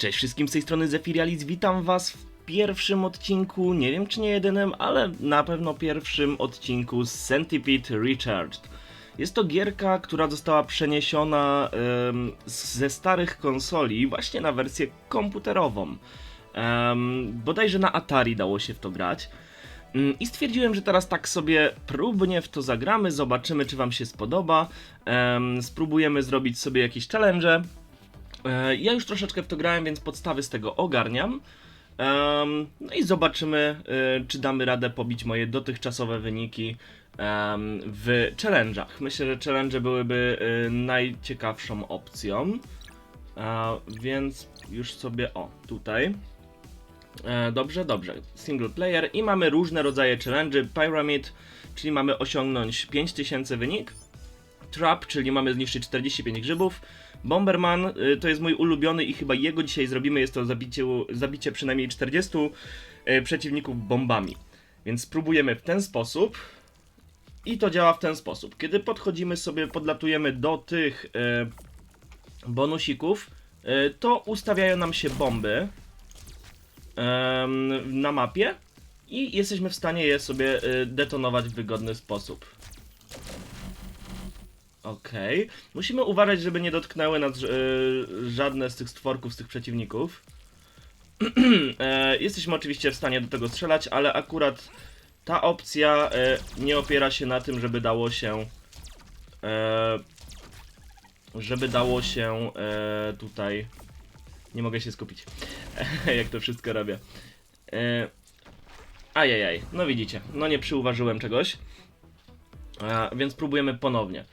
Cześć wszystkim z tej strony Zefirialis, witam was w pierwszym odcinku, nie wiem czy nie jedynym, ale na pewno pierwszym odcinku z Centipede Recharged. Jest to gierka, która została przeniesiona em, ze starych konsoli właśnie na wersję komputerową. Um, bodajże na Atari dało się w to grać. Mm, I stwierdziłem, że teraz tak sobie próbnie w to zagramy, zobaczymy czy wam się spodoba. Em, spróbujemy zrobić sobie jakieś challenge. E, Ja już troszeczkę w to grałem, więc podstawy z tego ogarniam. No i zobaczymy, e, czy damy radę pobić moje dotychczasowe wyniki w challenge'ach. Myślę, że challenge byłyby e, najciekawszą opcją. Więc już sobie, o, tutaj. Dobrze, dobrze. Single player i mamy różne rodzaje challenge. Pyramid, czyli mamy osiągnąć 5000 wynik. Trap, czyli mamy zniszczyć 45 grzybów. Bomberman y, to jest mój ulubiony i chyba jego dzisiaj zrobimy. Jest to zabicie, zabicie przynajmniej 40 y, przeciwników bombami. Więc spróbujemy w ten sposób. I to działa w ten sposób. Kiedy podchodzimy sobie, podlatujemy do tych y, bonusików, to ustawiają nam się bomby na mapie i jesteśmy w stanie je sobie detonować w wygodny sposób. Okej. Musimy uważać, żeby nie dotknęły nas y, żadne z tych stworków, z tych przeciwników. e, jesteśmy oczywiście w stanie do tego strzelać, ale akurat ta opcja e, nie opiera się na tym, żeby dało się żeby dało się tutaj nie mogę się skupić jak to wszystko robię e, ajajaj, no widzicie no nie przyuważyłem czegoś więc próbujemy ponownie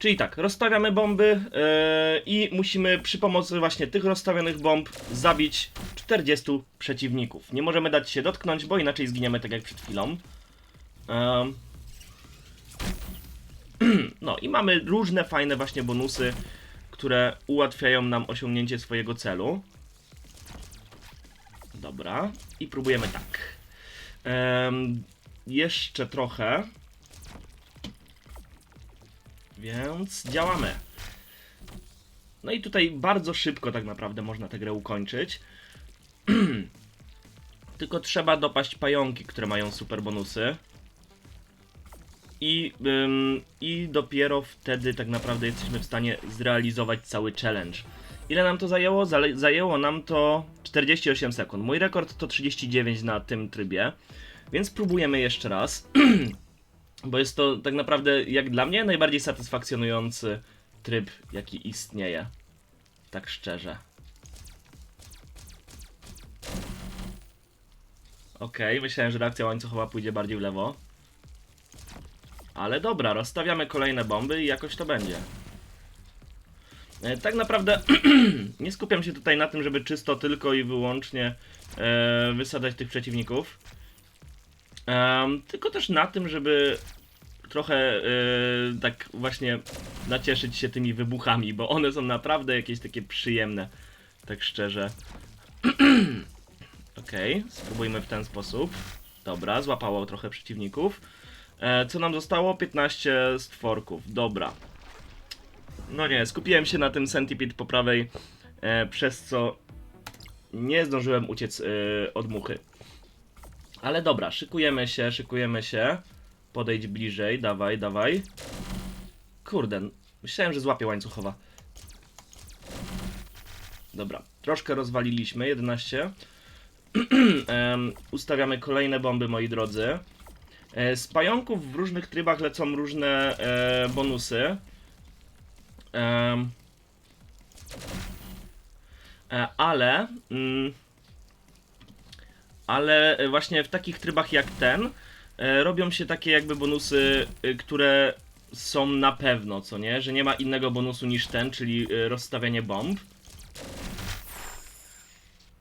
Czyli tak, rozstawiamy bomby yy, i musimy przy pomocy właśnie tych rozstawionych bomb zabić 40 przeciwników. Nie możemy dać się dotknąć, bo inaczej zginiemy tak jak przed chwilą. Ym. No i mamy różne fajne właśnie bonusy, które ułatwiają nam osiągnięcie swojego celu. Dobra, i próbujemy tak. Ym, jeszcze trochę. Więc działamy. No i tutaj bardzo szybko tak naprawdę można tę grę ukończyć. Tylko trzeba dopaść pająki, które mają super bonusy. I, ym, I dopiero wtedy tak naprawdę jesteśmy w stanie zrealizować cały challenge. Ile nam to zajęło? Zale zajęło nam to 48 sekund. Mój rekord to 39 na tym trybie. Więc próbujemy jeszcze raz. Bo jest to tak naprawdę, jak dla mnie, najbardziej satysfakcjonujący tryb, jaki istnieje. Tak szczerze. Okej, myślałem, że reakcja łańcuchowa pójdzie bardziej w lewo. Ale dobra, rozstawiamy kolejne bomby i jakoś to będzie. E, Tak naprawdę nie skupiam się tutaj na tym, żeby czysto tylko i wyłącznie e, wysadzać tych przeciwników. Em, tylko też na tym, żeby trochę e, tak właśnie nacieszyć się tymi wybuchami, bo one są naprawdę jakieś takie przyjemne, tak szczerze. Okej, spróbujmy w ten sposób. Dobra, złapało trochę przeciwników. E, co nam zostało? 15 stworków, dobra. No nie, skupiłem się na tym centipede po prawej, e, przez co nie zdążyłem uciec e, od muchy. Ale dobra, szykujemy się, szykujemy się. Podejdź bliżej, dawaj, dawaj. Kurde, myślałem, że złapie łańcuchowa. Dobra, troszkę rozwaliliśmy, 11. Em, ustawiamy kolejne bomby, moi drodzy. E, z pająków w różnych trybach lecą różne e, bonusy. E, ale... Mm, ale właśnie w takich trybach jak ten e, robią się takie jakby bonusy, e, które są na pewno, co nie? Że nie ma innego bonusu niż ten, czyli e, rozstawianie bomb.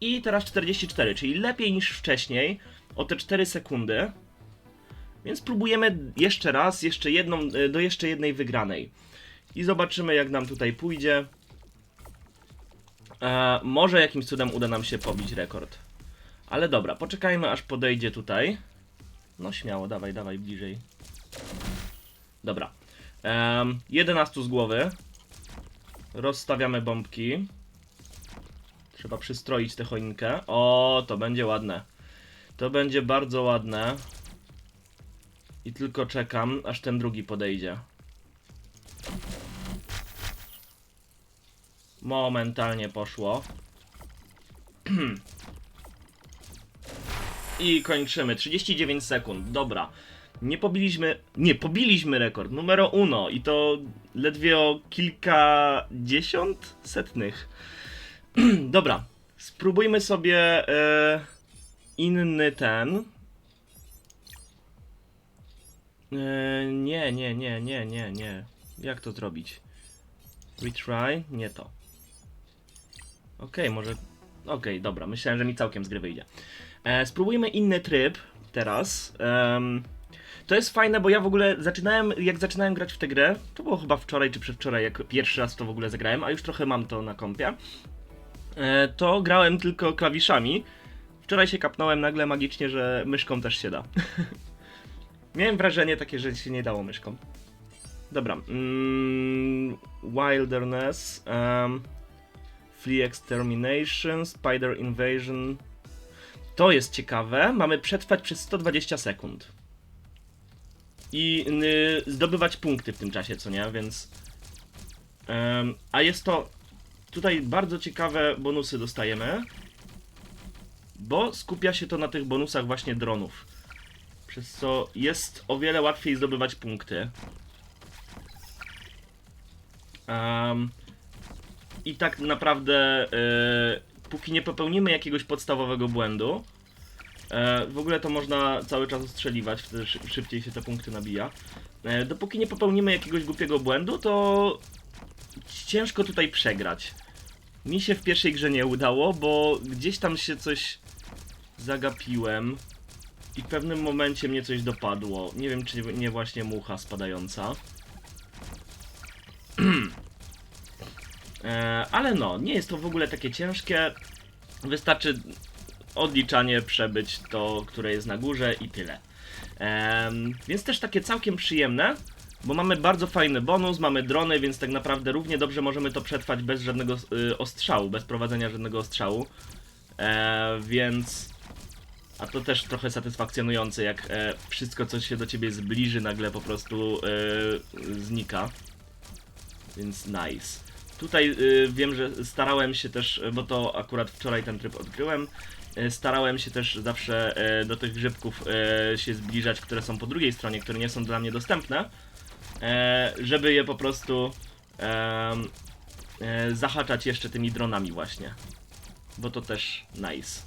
I teraz 44, czyli lepiej niż wcześniej, o te 4 sekundy. Więc próbujemy jeszcze raz, jeszcze jedną, e, do jeszcze jednej wygranej. I zobaczymy jak nam tutaj pójdzie. E, może jakimś cudem uda nam się pobić rekord. Ale dobra, poczekajmy aż podejdzie tutaj. No śmiało, dawaj, dawaj bliżej. Dobra. Um, 11 z głowy. Rozstawiamy bombki. Trzeba przystroić tę choinkę. O, to będzie ładne. To będzie bardzo ładne. I tylko czekam, aż ten drugi podejdzie. Momentalnie poszło. I kończymy. 39 sekund. Dobra. Nie pobiliśmy. Nie, pobiliśmy rekord. Numero uno. I to ledwie o kilkadziesiąt setnych. Dobra. Spróbujmy sobie e, inny ten. E, nie, nie, nie, nie, nie, nie. Jak to zrobić? Retry? Nie to. Okej, może. Okej, dobra. Myślałem, że mi całkiem z gry wyjdzie. E, spróbujmy inny tryb teraz. Em, to jest fajne, bo ja w ogóle zaczynałem, jak zaczynałem grać w tę grę, to było chyba wczoraj czy przedwczoraj, jak pierwszy raz to w ogóle zagrałem, a już trochę mam to na kompie. E, to grałem tylko klawiszami. Wczoraj się kapnąłem nagle magicznie, że myszką też się da. Miałem wrażenie takie, że się nie dało myszką. Dobra. Mm, wilderness. Um, Flea Extermination. Spider Invasion. To jest ciekawe. Mamy przetrwać przez 120 sekund. I y, zdobywać punkty w tym czasie, co nie? Więc. a jest to. Tutaj bardzo ciekawe bonusy dostajemy. Bo skupia się to na tych bonusach właśnie dronów. Przez co jest o wiele łatwiej zdobywać punkty. Em, I tak naprawdę, y, póki nie popełnimy jakiegoś podstawowego błędu, e, w ogóle to można cały czas ostrzeliwać, wtedy szy- szybciej się te punkty nabija. E, dopóki nie popełnimy jakiegoś głupiego błędu, to ciężko tutaj przegrać. Mi się w pierwszej grze nie udało, bo gdzieś tam się coś zagapiłem i w pewnym momencie mnie coś dopadło. Nie wiem, czy nie właśnie mucha spadająca. E, ale no, nie jest to w ogóle takie ciężkie. Wystarczy odliczanie, przebyć to, które jest na górze i tyle. Więc też takie całkiem przyjemne, bo mamy bardzo fajny bonus, mamy drony, więc tak naprawdę równie dobrze możemy to przetrwać bez żadnego y, ostrzału, bez prowadzenia żadnego ostrzału. E, więc. A to też trochę satysfakcjonujące, jak e, wszystko, co się do ciebie zbliży, nagle po prostu e, znika. Więc nice. Tutaj y, wiem, że starałem się też, bo to akurat wczoraj ten tryb odkryłem, y, starałem się też zawsze y, do tych grzybków y, się zbliżać, które są po drugiej stronie, które nie są dla mnie dostępne, e, żeby je po prostu em, e, zahaczać jeszcze tymi dronami właśnie. Bo to też nice.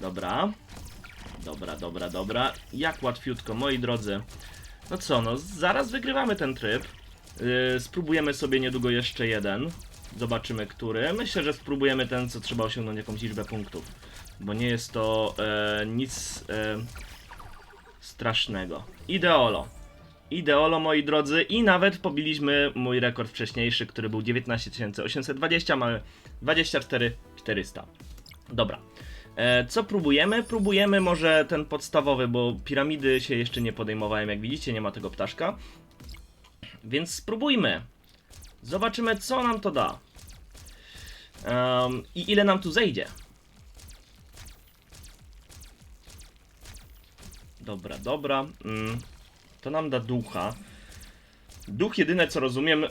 Dobra. Dobra, dobra, dobra. Jak łatwiutko, moi drodzy. No co, no zaraz wygrywamy ten tryb. Yy, spróbujemy sobie niedługo jeszcze jeden. Zobaczymy, który. Myślę, że spróbujemy ten, co trzeba osiągnąć jakąś liczbę punktów. Bo nie jest to e, nic e, strasznego. Ideolo. Ideolo, moi drodzy. I nawet pobiliśmy mój rekord wcześniejszy, który był 19 820. Mamy 24 400. Dobra. E, co próbujemy? Próbujemy może ten podstawowy, bo piramidy się jeszcze nie podejmowałem. Jak widzicie, nie ma tego ptaszka. Więc spróbujmy. Zobaczymy, co nam to da. Em, I ile nam tu zejdzie. Dobra, dobra. Mm, to nam da ducha. Duch jedyne co rozumiem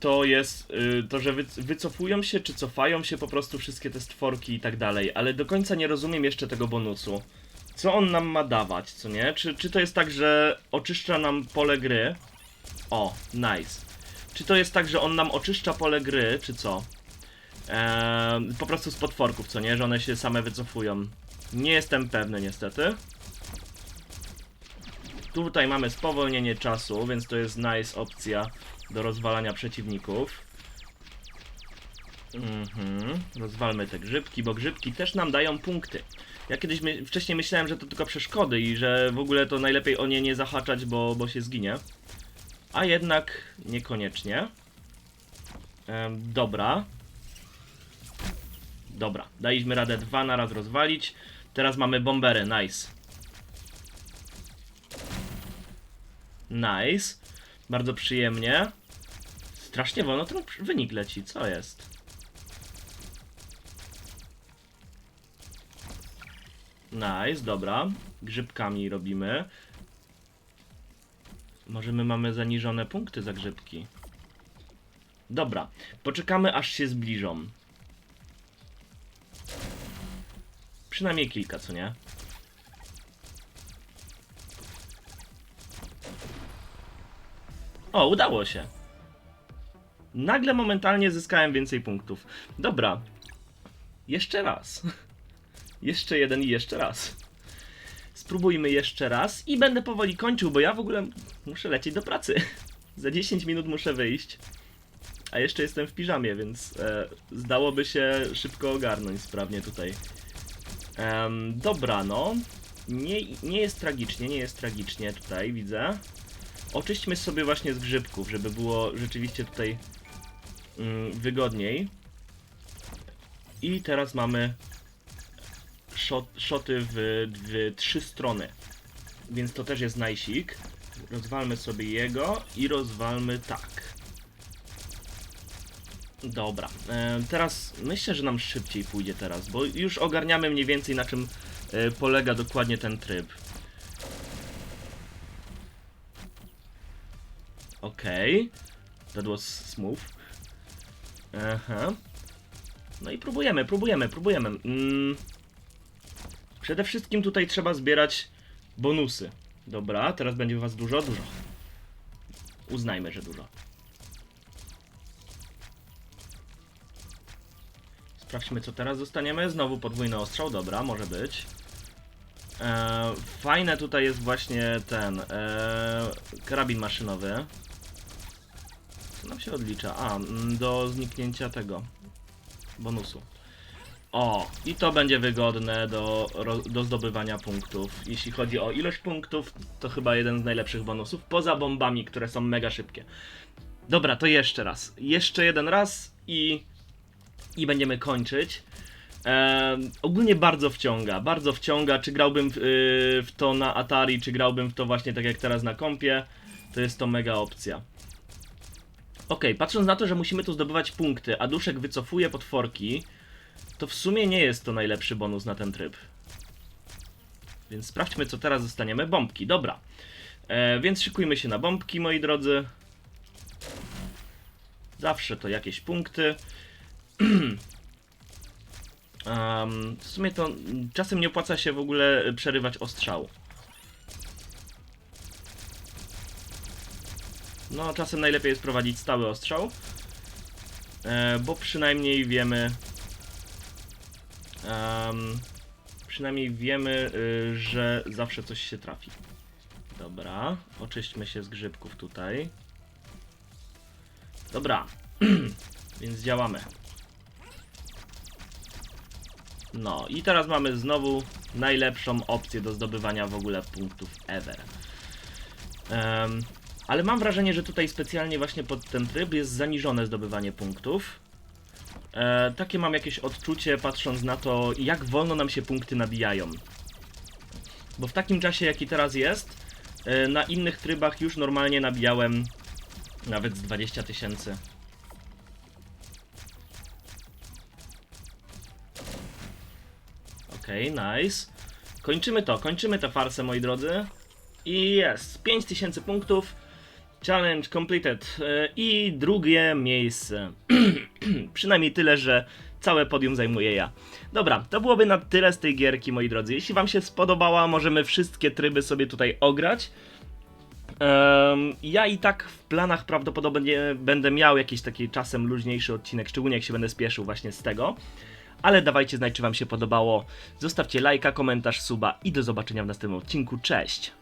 to jest y, to, że wy, wycofują się czy cofają się po prostu wszystkie te stworki i tak dalej, ale do końca nie rozumiem jeszcze tego bonusu. Co on nam ma dawać, co nie? Czy, czy to jest tak, że oczyszcza nam pole gry? O, nice. Czy to jest tak, że on nam oczyszcza pole gry, czy co? Eee, po prostu z potworków, co nie? Że one się same wycofują. Nie jestem pewny niestety. Tutaj mamy spowolnienie czasu, więc to jest nice opcja do rozwalania przeciwników. Mhm. Rozwalmy te grzybki, bo grzybki też nam dają punkty. Ja kiedyś my, wcześniej myślałem, że to tylko przeszkody i że w ogóle to najlepiej o nie nie zahaczać, bo, bo się zginie. A jednak niekoniecznie. Ehm, dobra. Dobra, daliśmy radę dwa na raz rozwalić. Teraz mamy bombery, nice. Nice. Bardzo przyjemnie. Strasznie wolno ten wynik leci, co jest? Nice, dobra. Grzybkami robimy. Może my mamy zaniżone punkty za grzybki. Dobra, poczekamy aż się zbliżą. Przynajmniej kilka, co nie? O, udało się. Nagle momentalnie zyskałem więcej punktów. Dobra. Jeszcze raz. Jeszcze jeden i jeszcze raz. Spróbujmy jeszcze raz i będę powoli kończył, bo ja w ogóle muszę lecieć do pracy. Za 10 minut muszę wyjść. A jeszcze jestem w piżamie, więc e, zdałoby się szybko ogarnąć sprawnie tutaj. Em, dobra, no. Nie, nie jest tragicznie, nie jest tragicznie tutaj, widzę. Oczyśćmy sobie właśnie z grzybków, żeby było rzeczywiście tutaj mm, wygodniej. I teraz mamy shot, shoty w, w trzy strony. Więc to też jest najsik. Rozwalmy sobie jego i rozwalmy tak. Dobra, e, teraz myślę, że nam szybciej pójdzie teraz, bo już ogarniamy mniej więcej na czym e, polega dokładnie ten tryb. Okej, that was smooth. Aha. No i próbujemy, próbujemy, próbujemy. Mm. Przede wszystkim tutaj trzeba zbierać bonusy. Dobra, teraz będzie was dużo, dużo. Uznajmy, że dużo. Sprawdźmy, co teraz dostaniemy. Znowu podwójny ostrzał, dobra, może być. E, fajne tutaj jest właśnie ten e, karabin maszynowy. Co nam się odlicza? A, mm, do zniknięcia tego bonusu. O, i to będzie wygodne do, do zdobywania punktów. Jeśli chodzi o ilość punktów, to chyba jeden z najlepszych bonusów, poza bombami, które są mega szybkie. Dobra, to jeszcze raz. Jeszcze jeden raz i, i będziemy kończyć. Ogólnie bardzo wciąga, bardzo wciąga. Czy grałbym w, yy, w to na Atari, czy grałbym w to właśnie tak jak teraz na kompie, to jest to mega opcja. Okej, patrząc na to, że musimy tu zdobywać punkty, a duszek wycofuje potworki, to w sumie nie jest to najlepszy bonus na ten tryb. Więc sprawdźmy, co teraz dostaniemy. Bombki, dobra. E, więc szykujmy się na bombki, moi drodzy. Zawsze to jakieś punkty. Em, w sumie to czasem nie opłaca się w ogóle przerywać ostrzału. No, czasem najlepiej jest prowadzić stały ostrzał, e, bo przynajmniej wiemy, em, przynajmniej wiemy, y, że zawsze coś się trafi. Dobra, oczyśćmy się z grzybków tutaj. Dobra, więc działamy. No i teraz mamy znowu najlepszą opcję do zdobywania w ogóle punktów ever. Em, ale mam wrażenie, że tutaj specjalnie właśnie pod ten tryb jest zaniżone zdobywanie punktów. E, takie mam jakieś odczucie, patrząc na to, jak wolno nam się punkty nabijają. Bo w takim czasie, jaki teraz jest, e, na innych trybach już normalnie nabijałem nawet z 20 tysięcy. Okej, nice. Kończymy to, kończymy tę farsę, moi drodzy. I jest, 5000 punktów. Challenge completed. E, I drugie miejsce. Przynajmniej tyle, że całe podium zajmuję ja. Dobra, to byłoby na tyle z tej gierki, moi drodzy. Jeśli wam się spodobała, możemy wszystkie tryby sobie tutaj ograć. Em, ja i tak w planach prawdopodobnie będę miał jakiś taki czasem luźniejszy odcinek, szczególnie jak się będę spieszył właśnie z tego. Ale dawajcie znać, czy wam się podobało. Zostawcie lajka, komentarz, suba i do zobaczenia w następnym odcinku. Cześć!